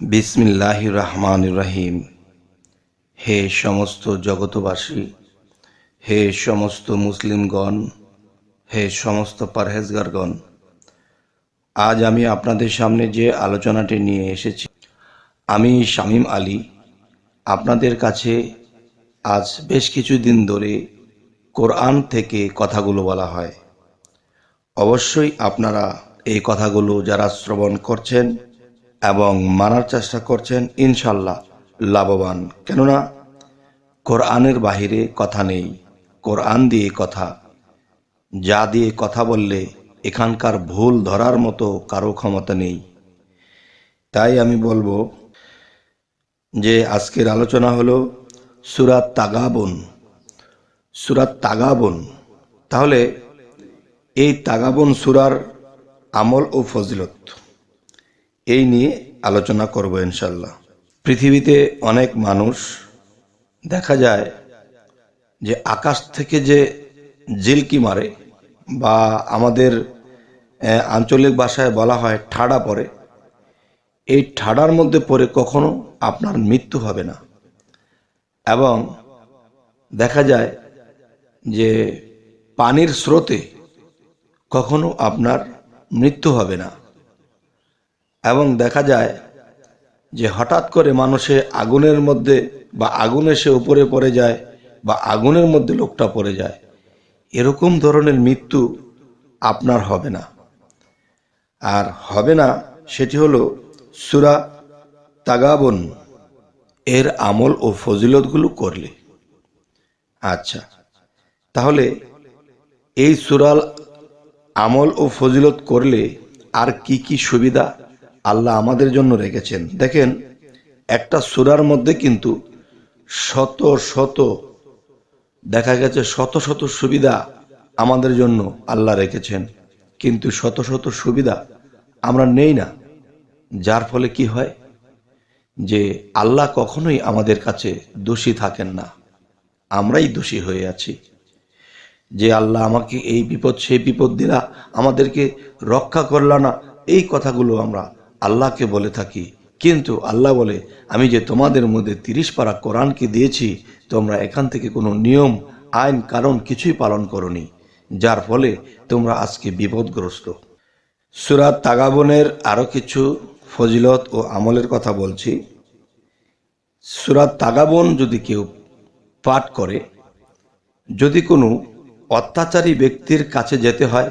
বিসমিল্লাহ রহমান রহিম হে সমস্ত জগতবাসী হে সমস্ত মুসলিমগণ, হে সমস্ত পারহেজগারগণ, আজ আমি আপনাদের সামনে যে আলোচনাটি নিয়ে এসেছি, আমি শামীম আলী, আপনাদের কাছে আজ বেশ কিছুদিন ধরে কোরআন থেকে কথাগুলো বলা হয়। অবশ্যই আপনারা এই কথাগুলো যারা শ্রবণ করছেন এবং মানার চেষ্টা করছেন ইনশাল্লাহ লাভবান। কেননা, কোরআনের বাহিরে কথা নেই, কোরআন দিয়ে কথা। যা দিয়ে কথা বললে এখানকার ভুল ধরার মতো কারও ক্ষমতা নেই। তাই আমি বলব যে আজকের আলোচনা হলো সুরাত তাগাবন। সুরাত তাগাবন। তাহলে এই তাগাবন সুরার আমল ও ফজিলত। এই নিয়ে আলোচনা করব ইনশাল্লাহ পৃথিবীতে অনেক মানুষ দেখা যায় যে আকাশ থেকে যে জিলকি মারে বা আমাদের আঞ্চলিক ভাষায় বলা হয় ঠাডা পড়ে, এই ঠাডার মধ্যে পড়ে কখনো আপনার মৃত্যু হবে না। এবং দেখা যায় যে পানির স্রোতে কখনো আপনার মৃত্যু হবে না। এবং দেখা যায় যে হঠাৎ করে মানুষে আগুনের মধ্যে বা আগুন এসে উপরে পড়ে যায় বা আগুনের মধ্যে লোকটা পড়ে যায়। এরকম ধরনের মৃত্যু আপনার হবে না। আর হবে না সেটি হলো সুরা তাগাবন। এর আমল ও ফজিলতগুলো করলে। আচ্ছা তাহলে এই সুরাল আমল ও ফজিলত করলে আর কি কি সুবিধা? আল্লাহ আমাদের জন্য রেখেছেন। দেখেন, একটা সুরার মধ্যে কিন্তু শত শত, দেখা গেছে শত শত সুবিধা আমাদের জন্য আল্লাহ রেখেছেন। কিন্তু শত শত সুবিধা আমরা নেই না। যার ফলে কি হয়? যে আল্লাহ কখনোই আমাদের কাছে দোষী থাকেন না। আমরাই দোষী হয়ে আছি। যে আল্লাহ আমাকে এই বিপদ, সেই বিপদ দিলা, আমাদেরকে রক্ষা করলা না, এই কথাগুলো আমরা আল্লাহকে বলে থাকি। কিন্তু আল্লাহ বলে, আমি যে তোমাদের মধ্যে তিরিশ পারা কোরআনকে দিয়েছি, তোমরা এখান থেকে কোনো নিয়ম, আইন কারণ কিছুই পালন করনি, যার ফলে তোমরা আজকে বিপদগ্রস্ত। সুরাত তাগাবনের আরও কিছু ফজিলত ও আমলের কথা বলছি। সুরাত তাগাবন যদি কেউ পাঠ করে, যদি কোনো অত্যাচারী ব্যক্তির কাছে যেতে হয়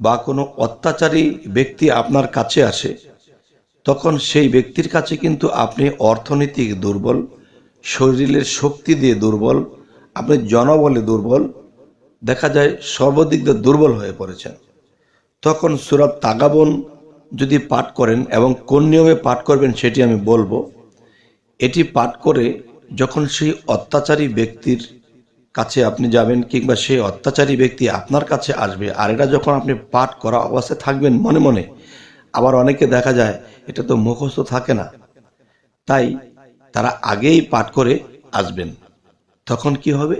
বা কোনো অত্যাচারী ব্যক্তি আপনার কাছে আসে তখন সেই ব্যক্তির কাছে কিন্তু আপনি অর্থনৈতিক দুর্বল, শরীরের শক্তি দিয়ে দুর্বল, আপনি জনবলে দুর্বল, দেখা যায় সর্বদিক দিয়ে দুর্বল হয়ে পড়েছেন। তখন সুরাত তাগাবন যদি পাঠ করেন এবং কোন নিয়মে পাঠ করবেন সেটি আমি বলব। এটি পাঠ করে যখন সেই অত্যাচারী ব্যক্তির কাছে আপনি যাবেন কিংবা সেই অত্যাচারী ব্যক্তি আপনার কাছে আসবে, আর এটা যখন আপনি পাঠ করা অবস্থায় থাকবেন মনে মনে, আবার অনেকে দেখা যায় এটা তো মুখস্থ থাকে না। তাই তারা আগেই পাঠ করে আসবেন। তখন কি হবে?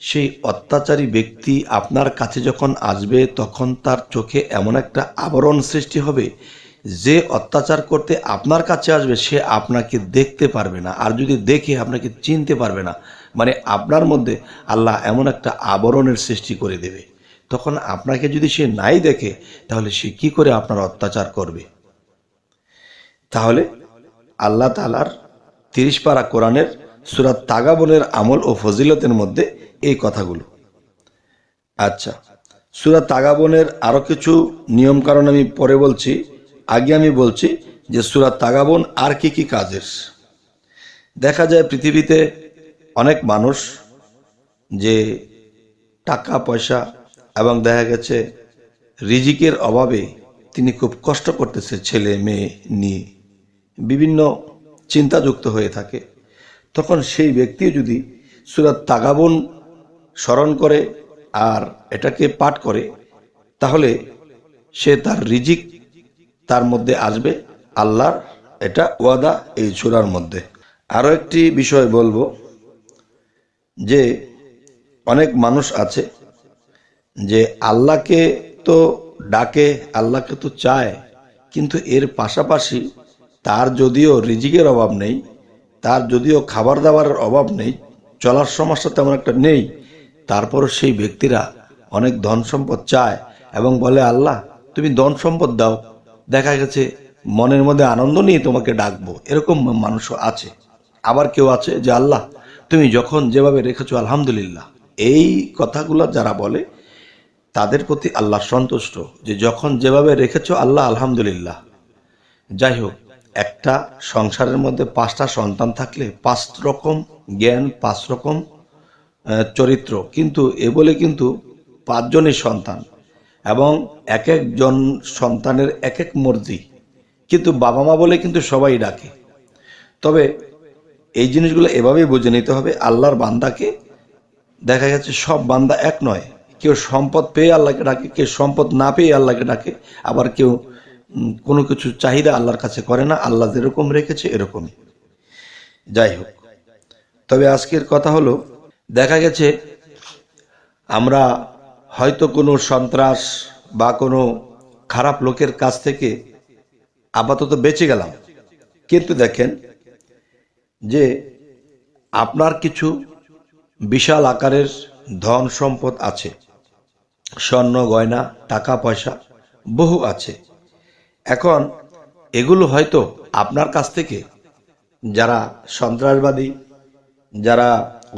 সেই অত্যাচারী ব্যক্তি আপনার কাছে যখন আসবে, তখন তার চোখে এমন একটা আবরণ সৃষ্টি হবে, যে অত্যাচার করতে আপনার কাছে আসবে, সে আপনাকে দেখতে পারবে না। আর যদি দেখে, আপনাকে চিনতে পারবে না। মানে আপনার মধ্যে আল্লাহ এমন একটা আবরণের সৃষ্টি করে দেবে। তখন আপনাকে যদি সে নাই দেখে, তাহলে সে কি করে আপনার অত্যাচার করবে? তাহলে আল্লাহ তালার তিরিশ পারা কোরআনের সুরাত তাগাবনের আমল ও ফজিলতের মধ্যে এই কথাগুলো। আচ্ছা সুরাত তাগাবনের আরও কিছু নিয়ম কারণ আমি পরে বলছি, আগে আমি বলছি যে সুরাত তাগাবন আর কি কি কাজের। দেখা যায় পৃথিবীতে অনেক মানুষ যে টাকা, পয়সা এবং দেখা গেছে রিজিকের অভাবে তিনি খুব কষ্ট করতেছে, ছেলে, মেয়ে, নিয়ে। বিভিন্ন চিন্তাযুক্ত হয়ে থাকে। তখন সেই ব্যক্তি যদি সুরাত তাগাবন স্মরণ করে আর এটাকে পাঠ করে, তাহলে সে তার রিজিক তার মধ্যে আসবে, আল্লাহর এটা ওয়াদা এই সুরার মধ্যে। আরও একটি বিষয় বলব যে, অনেক মানুষ আছে যে আল্লাহকে তো ডাকে, আল্লাহকে তো চায়, কিন্তু এর পাশাপাশি তার যদিও রিজিকের অভাব নেই, তার যদিও খাবার দাবারের অভাব নেই, চলার সমস্যা তেমন একটা নেই, তারপরও সেই ব্যক্তিরা অনেক ধন সম্পদ চায় এবং বলে, আল্লাহ, তুমি ধন সম্পদ দাও। দেখা গেছে, মনের মধ্যে আনন্দ নিয়ে তোমাকে ডাকবো। এরকম মানুষও আছে। আবার কেউ আছে যে, আল্লাহ, তুমি যখন যেভাবে রেখেছো, আলহামদুলিল্লাহ। এই কথাগুলো যারা বলে, তাদের প্রতি আল্লাহ সন্তুষ্ট যে, যখন যেভাবে রেখেছো, আল্লাহ, আলহামদুলিল্লাহ। যাই হোক একটা সংসারের মধ্যে পাঁচটা সন্তান থাকলে পাঁচ রকম জ্ঞান, পাঁচ রকম চরিত্র। কিন্তু এ বলে কিন্তু পাঁচজনই সন্তান এবং এক একজন সন্তানের এক এক মর্জি। কিন্তু বাবা মা বলে কিন্তু সবাই ডাকে। তবে এই জিনিসগুলো এভাবেই বুঝে নিতে হবে, আল্লাহর বান্দাকে। দেখা গেছে সব বান্দা এক নয়। কেউ সম্পদ পেয়ে আল্লাহকে ডাকে, কেউ সম্পদ না পেয়ে আল্লাহকে ডাকে, আবার কেউ কোনো কিছু চাহিদা আল্লাহর কাছে করে না, আল্লাহ যেরকম রেখেছে এরকমই। যাই হোক। তবে আজকের কথা হলো, দেখা গেছে আমরা হয়তো কোনো সন্ত্রাস বা কোনো খারাপ লোকের কাছ থেকে আপাতত বেঁচে গেলাম। কিন্তু দেখেন যে আপনার কিছু বিশাল আকারের ধন সম্পদ আছে। স্বর্ণ, গয়না, টাকা, পয়সা বহু আছে। এখন এগুলো হয়তো আপনার কাছ থেকে। যারা সন্ত্রাসবাদী, যারা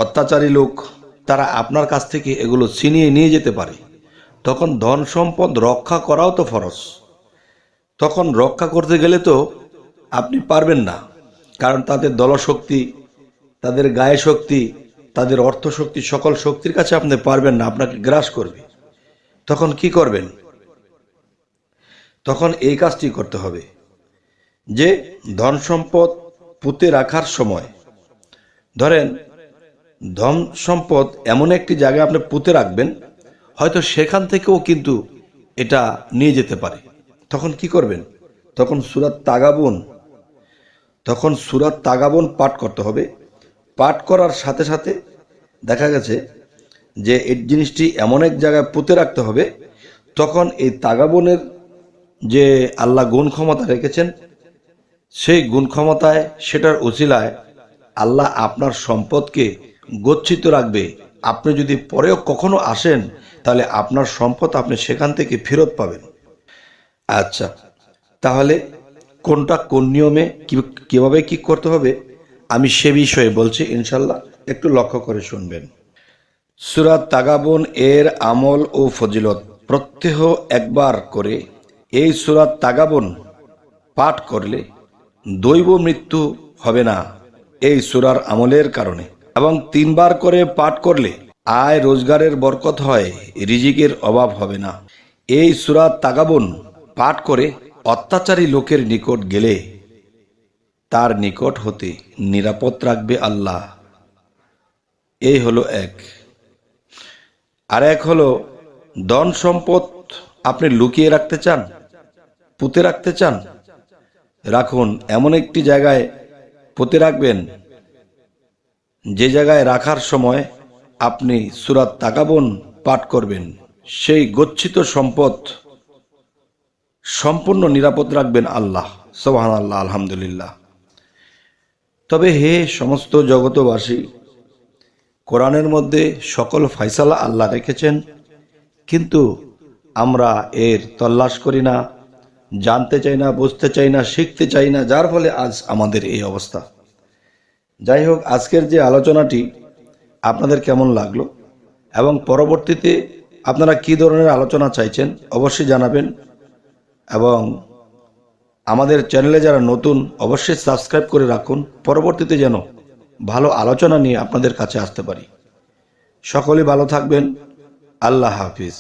অত্যাচারী লোক, তারা আপনার কাছ থেকে এগুলো ছিনিয়ে নিয়ে যেতে পারে। তখন ধন সম্পদ রক্ষা করাও তো ফরজ। তখন রক্ষা করতে গেলে তো আপনি পারবেন না, কারণ তাদের দলশক্তি, তাদের গায়ে শক্তি, তাদের অর্থ শক্তি সকল শক্তির কাছে আপনি পারবেন না, আপনাকে গ্রাস করবে। তখন কি করবেন? তখন এই কাজটি করতে হবে, যে ধন সম্পদ পুঁতে রাখার সময়। ধরেন ধন সম্পদ এমন একটি জায়গায় আপনি পুঁতে রাখবেন, হয়তো সেখান থেকেও কিন্তু এটা নিয়ে যেতে পারে। তখন কি করবেন? তখন সুরাত তাগাবন, তখন সুরাত তাগাবন পাঠ করতে হবে। পাঠ করার সাথে সাথে দেখা গেছে যে এই জিনিসটি এমন এক জায়গায় পুঁতে রাখতে হবে, তখন এই তাগাবনের যে আল্লাহ গুণ ক্ষমতা রেখেছেন, সেই গুণ ক্ষমতায় সেটার উচিলায় আল্লাহ আপনার সম্পদকে গচ্ছিত রাখবে। আপনি যদি পরেও কখনো আসেন, তাহলে আপনার সম্পদ আপনি সেখান থেকে ফেরত পাবেন। আচ্ছা তাহলে কোনটা কোন নিয়মে কীভাবে কি করতে হবে? আমি সে বিষয়ে বলছি ইনশাল্লাহ একটু লক্ষ্য করে শুনবেন। সুরাত তাগাবন এর আমল ও ফজিলত প্রত্যহ একবার করে এই সুরাত তাগাবন পাঠ করলে দৈব মৃত্যু হবে না এই সুরার আমলের কারণে। এবং তিনবার করে পাঠ করলে আয় রোজগারের বরকত হয়, রিজিকের অভাব হবে না। এই সুরাত তাগাবন পাঠ করে অত্যাচারী লোকের নিকট গেলে তার নিকট হতে নিরাপদ রাখবে আল্লাহ। এই হলো এক। আর এক হলো ধন সম্পদ আপনি লুকিয়ে রাখতে চান? পুঁতে রাখতে চান? রাখুন, এমন একটি জায়গায় পুঁতে রাখবেন। যে জায়গায় রাখার সময় আপনি সুরাত তাকাবন পাঠ করবেন, সেই গচ্ছিত সম্পদ সম্পূর্ণ নিরাপদ রাখবেন আল্লাহ। সোহান আল্লাহ আলহামদুলিল্লাহ। তবে হে সমস্ত জগতবাসী, কোরআনের মধ্যে সকল ফয়সালা আল্লাহ রেখেছেন, কিন্তু আমরা এর তল্লাশ করি না। জানতে চাই না, বুঝতে চাই না, শিখতে চাই না, যার ফলে আজ আমাদের এই অবস্থা। যাই হোক, আজকের যে আলোচনাটি আপনাদের কেমন লাগল এবং পরবর্তীতে আপনারা কি ধরনের আলোচনা চাইছেন অবশ্যই জানাবেন এবং আমাদের চ্যানেলে যারা নতুন অবশ্যই সাবস্ক্রাইব করে রাখুন। পরবর্তীতে যেন ভালো আলোচনা নিয়ে আপনাদের কাছে আসতে পারি। সকলে ভালো থাকবেন। আল্লাহ হাফিজ।